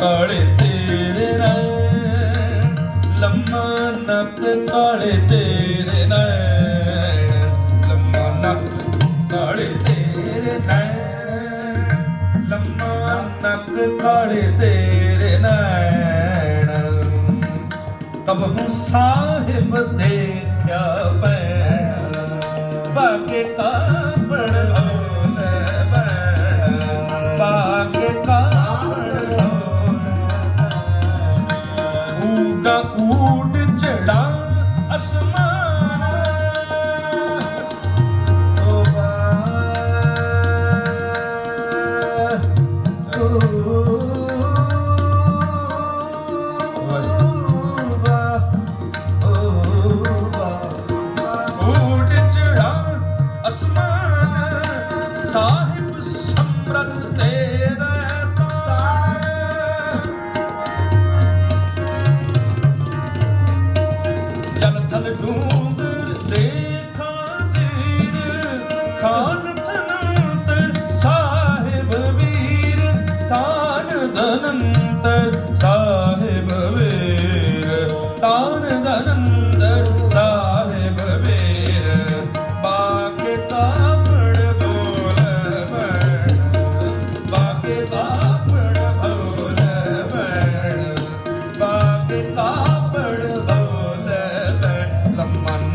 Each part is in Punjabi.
ਕਾਲੇ ਤੇਰੇ ਨੈਣ ਲੰਮਾ ਨੱਕ ਕਾਲੇ ਤੇਰੇ ਕਾਲੇ ਤੇਰੇ ਨੈਣ। ਤਬ ਸਾਹਿਬ ਦੇਖਿਆ ਪੈਣ। ਬਾਗੇ ਕਾਪੜ ਸਾਹਿਬ ਸਮਰਥ ਤੇ ਤਾਣ ਜਲ ਥਲ ਡੂੰਗਰ ਦੇਖਾਂ ਤੀਰ, ਖਾਨ ਥਨੰਤਰ ਸਾਹਿਬ ਵੀਰ, ਤਾਨ ਧਨੰਤਰ ਸਾਹਿਬ ਵੀਰ, ਤਾਨ ਧਨੰਤਰ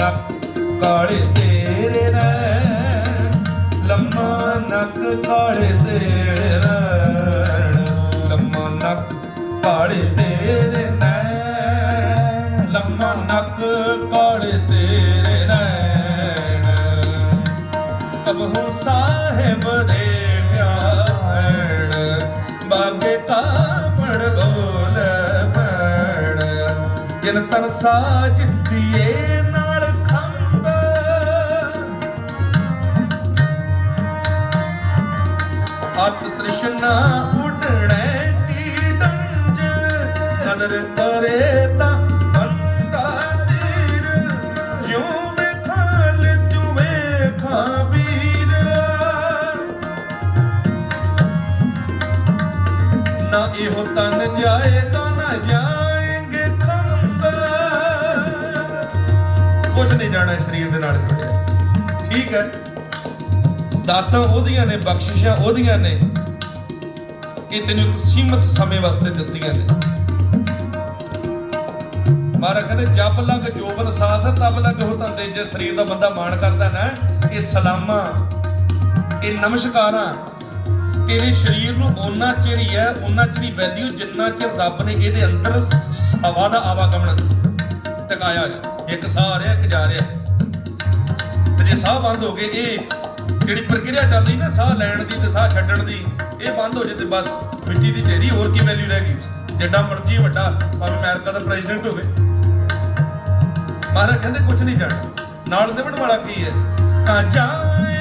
ਨੱਕ ਕਾਲੇ ਤੇਰੇ ਨੈਣ ਲੰਮਾ ਨੱਕ ਕਾਲੇ ਤੇਰੇ ਨੈਣ ਲੰਮਾ ਨੱਕ ਕਾਲੇ ਤੇਰੇ ਨੈਣ ਲੰਮਾ ਨੱਕ ਕਾਲੇ ਤੇਰੇ ਨੈਣ ਤਬ ਹੂੰ ਸਾਹਿਬ ਦੇਖਿਆ ਭੈਣ ਬਾਗੇ ਕਾਪੜ ਗੋਲ ਭੈਣ ਜਿਨ ਤਨ ਸਾਜ ਦੀਏ ਅਤ ਤ੍ਰਿਸ਼ਨਾ ਕੀ ਡੰਜ? ਨਦਰ ਕਰੇ ਤਾਂ ਬੰਦਾ ਤੀਰ ਜਿਉ ਵੇਖਾਲ ਤੂੰ ਵੇਖਾਂ ਨਾ ਇਹੋ ਤਨ ਜਾਏਗਾ, ਨਾ ਜਾਏਂਗੇ ਖੰਭ। ਕੁਝ ਨਹੀਂ ਜਾਣਾ ਸਰੀਰ ਦੇ ਨਾਲ ਜੁੜਿਆ। ਠੀਕ ਹੈ। ਦਾਤਾਂ ਉਹਦੀਆਂ ਨੇ, ਬਖਸ਼ਿਸ਼ਾਂ ਉਹਦੀਆਂ ਨੇ। ਇਹ ਤੈਨੂੰ ਇੱਕ ਸੀਮਤ ਸਮੇਂ ਵਾਸਤੇ ਦਿੱਤੀਆਂ ਨੇ। ਮਾਰਾ ਕਹਿੰਦੇ, ਜਬ ਲਗ ਜੋਬਨ ਸਾਸ, ਤਬ ਲਗ ਹੋ ਤੰਦੇ ਜੇ ਸਰੀਰ ਦਾ ਬੰਦਾ ਮਾਣ ਕਰਦਾ ਨਾ, ਇਹ ਸਲਾਮਾਂ, ਇਹ ਨਮਸਕਾਰਾਂ, ਤੇਰੇ ਸਰੀਰ ਨੂੰ ਓਨਾ ਚਿਰ ਹੀ ਹੈ, ਓਨਾ ਚਿਰ ਹੀ ਵੈਲਿਊ ਜਿੰਨਾ ਚਿਰ ਰੱਬ ਨੇ ਇਹਦੇ ਅੰਦਰ ਹਵਾ ਦਾ ਆਵਾਗਮਨ ਟਿਕਾਇਆ ਹੋਇਆ। ਇੱਕ ਸਾਹ ਆ ਰਿਹਾ, ਇੱਕ ਜਾ ਰਿਹਾ। ਤੇ ਜੇ ਸਾਹ ਬੰਦ ਹੋ ਗਏ, ਇਹ ਜਿਹੜੀ ਪ੍ਰਕਿਰਿਆ ਚੱਲ ਰਹੀ ਨਾ, ਸਾਹ ਲੈਣ ਦੀ ਤੇ ਸਾਹ ਛੱਡਣ ਦੀ, ਇਹ ਬੰਦ ਹੋ ਜੇ ਤੇ ਬਸ ਮਿੱਟੀ ਦੀ ਚੇਰੀ ਹੋਰ ਕੀ ਵੈਲਿਊ ਰਹਿ ਗਈ? ਜਿੱਡਾ ਮਰਜ਼ੀ ਵੱਡਾ, ਭਾਵੇਂ ਅਮਰੀਕਾ ਦਾ ਪ੍ਰੈਜ਼ੀਡੈਂਟ ਹੋਵੇ। ਮਹਾਰਾਜ ਕਹਿੰਦੇ ਕੁਝ ਨਹੀਂ ਜਾਣਾ ਨਾਲ ਦੇਵਣ ਵਾਲਾ ਕੀ ਹੈ? ਆ ਜਾਏ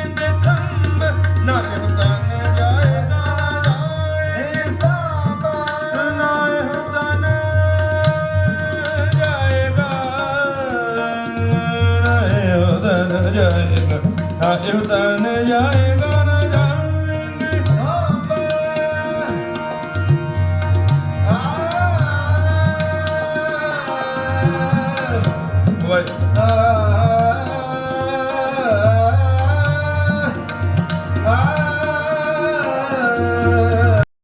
euthanayaya